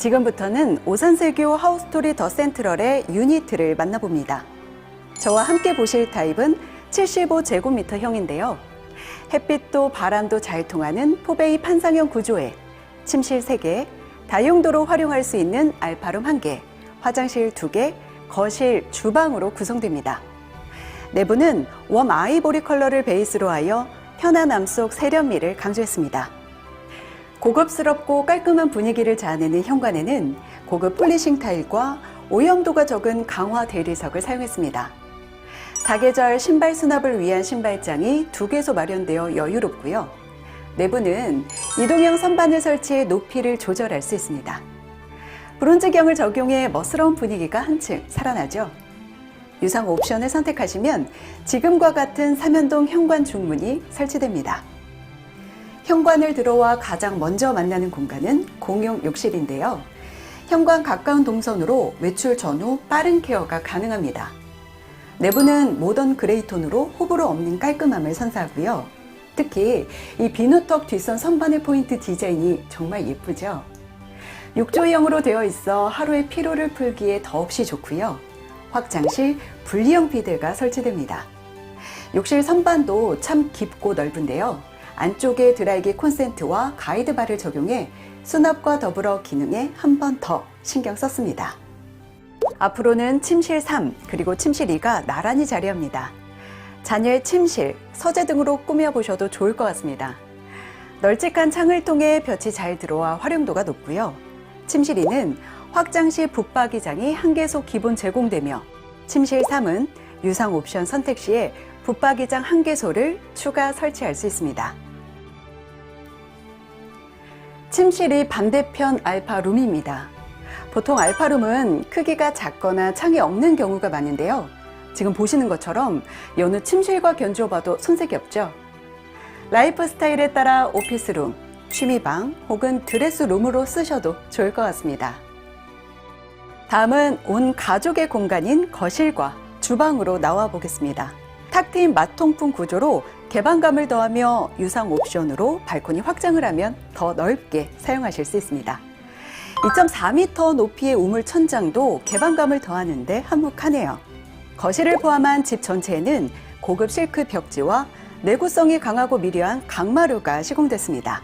지금부터는 오산세교 하우스토리 더 센트럴의 유니트를 만나봅니다. 저와 함께 보실 타입은 75제곱미터형인데요. 햇빛도 바람도 잘 통하는 포베이 판상형 구조에 침실 3개, 다용도로 활용할 수 있는 알파룸 1개, 화장실 2개, 거실, 주방으로 구성됩니다. 내부는 웜 아이보리 컬러를 베이스로 하여 편안함 속 세련미를 강조했습니다. 고급스럽고 깔끔한 분위기를 자아내는 현관에는 고급 폴리싱 타일과 오염도가 적은 강화 대리석을 사용했습니다. 사계절 신발 수납을 위한 신발장이 두 개소 마련되어 여유롭고요. 내부는 이동형 선반을 설치해 높이를 조절할 수 있습니다. 브론즈경을 적용해 멋스러운 분위기가 한층 살아나죠. 유상 옵션을 선택하시면 지금과 같은 삼연동 현관 중문이 설치됩니다. 현관을 들어와 가장 먼저 만나는 공간은 공용 욕실인데요. 현관 가까운 동선으로 외출 전후 빠른 케어가 가능합니다. 내부는 모던 그레이 톤으로 호불호 없는 깔끔함을 선사하고요. 특히 이 비누턱 뒷선 선반의 포인트 디자인이 정말 예쁘죠. 욕조형으로 되어 있어 하루의 피로를 풀기에 더없이 좋고요. 확장실 분리형 비데가 설치됩니다. 욕실 선반도 참 깊고 넓은데요. 안쪽에 드라이기 콘센트와 가이드바를 적용해 수납과 더불어 기능에 한 번 더 신경 썼습니다. 앞으로는 침실 3 그리고 침실 2가 나란히 자리합니다. 자녀의 침실, 서재 등으로 꾸며보셔도 좋을 것 같습니다. 널찍한 창을 통해 볕이 잘 들어와 활용도가 높고요. 침실 2는 확장실 붙박이장이 한 개소 기본 제공되며 침실 3은 유상 옵션 선택 시에 붙박이장 한 개소를 추가 설치할 수 있습니다. 침실이 반대편 알파룸입니다. 보통 알파룸은 크기가 작거나 창이 없는 경우가 많은데요. 지금 보시는 것처럼 여느 침실과 견주어 봐도 손색이 없죠. 라이프 스타일에 따라 오피스룸, 취미방 혹은 드레스룸으로 쓰셔도 좋을 것 같습니다. 다음은 온 가족의 공간인 거실과 주방으로 나와 보겠습니다. 탁 트인 마통풍 구조로 개방감을 더하며 유상 옵션으로 발코니 확장을 하면 더 넓게 사용하실 수 있습니다. 2.4m 높이의 우물 천장도 개방감을 더하는데 한몫하네요. 거실을 포함한 집 전체에는 고급 실크 벽지와 내구성이 강하고 미려한 강마루가 시공됐습니다.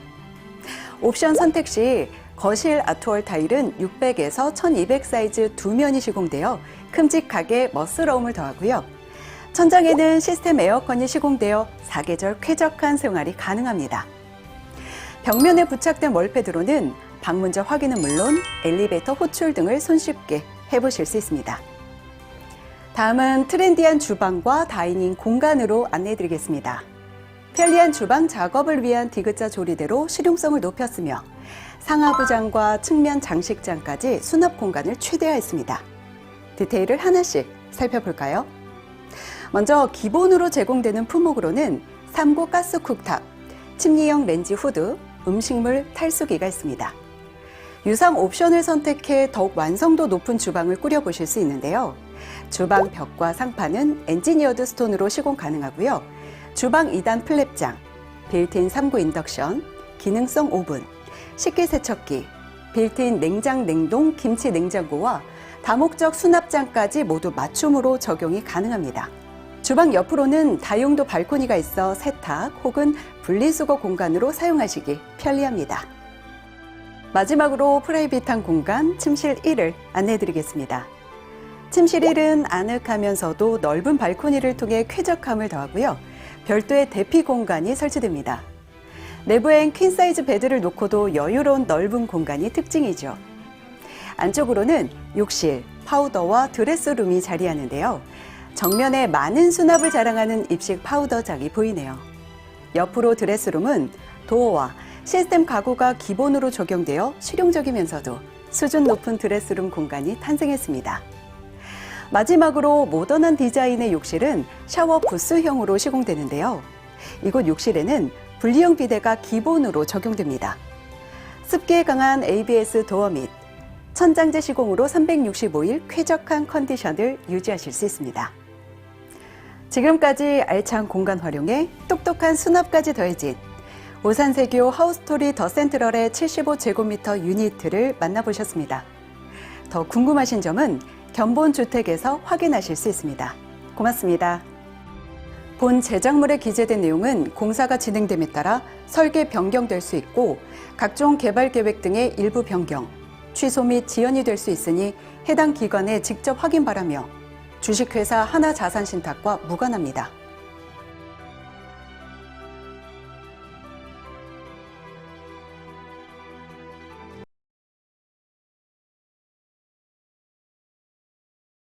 옵션 선택 시 거실 아트월 타일은 600에서 1200 사이즈 두 면이 시공되어 큼직하게 멋스러움을 더하고요. 천장에는 시스템 에어컨이 시공되어 사계절 쾌적한 생활이 가능합니다. 벽면에 부착된 월패드로는 방문자 확인은 물론 엘리베이터 호출 등을 손쉽게 해보실 수 있습니다. 다음은 트렌디한 주방과 다이닝 공간으로 안내해드리겠습니다. 편리한 주방 작업을 위한 디귿자 조리대로 실용성을 높였으며 상하부장과 측면 장식장까지 수납 공간을 최대화했습니다. 디테일을 하나씩 살펴볼까요? 먼저 기본으로 제공되는 품목으로는 3구 가스 쿡탑, 침리형 렌지 후드, 음식물 탈수기가 있습니다. 유상 옵션을 선택해 더욱 완성도 높은 주방을 꾸려보실 수 있는데요. 주방 벽과 상판은 엔지니어드 스톤으로 시공 가능하고요. 주방 2단 플랩장, 빌트인 3구 인덕션, 기능성 오븐, 식기세척기, 빌트인 냉장 냉동 김치 냉장고와 다목적 수납장까지 모두 맞춤으로 적용이 가능합니다. 주방 옆으로는 다용도 발코니가 있어 세탁 혹은 분리수거 공간으로 사용하시기 편리합니다. 마지막으로 프라이빗한 공간 침실 1을 안내해 드리겠습니다. 침실 1은 아늑하면서도 넓은 발코니를 통해 쾌적함을 더하고요. 별도의 대피 공간이 설치됩니다. 내부엔 퀸 사이즈 베드를 놓고도 여유로운 넓은 공간이 특징이죠. 안쪽으로는 욕실, 파우더와 드레스룸이 자리하는데요. 정면에 많은 수납을 자랑하는 입식 파우더장이 보이네요. 옆으로 드레스룸은 도어와 시스템 가구가 기본으로 적용되어 실용적이면서도 수준 높은 드레스룸 공간이 탄생했습니다. 마지막으로 모던한 디자인의 욕실은 샤워 부스형으로 시공되는데요. 이곳 욕실에는 분리형 비데가 기본으로 적용됩니다. 습기에 강한 ABS 도어 및 천장재 시공으로 365일 쾌적한 컨디션을 유지하실 수 있습니다. 지금까지 알찬 공간 활용에 똑똑한 수납까지 더해진 오산세교 하우스토리 더 센트럴의 75제곱미터 유니트를 만나보셨습니다. 더 궁금하신 점은 견본주택에서 확인하실 수 있습니다. 고맙습니다. 본 제작물에 기재된 내용은 공사가 진행됨에 따라 설계 변경될 수 있고 각종 개발 계획 등의 일부 변경, 취소 및 지연이 될 수 있으니 해당 기관에 직접 확인 바라며 주식회사 하나자산신탁과 무관합니다.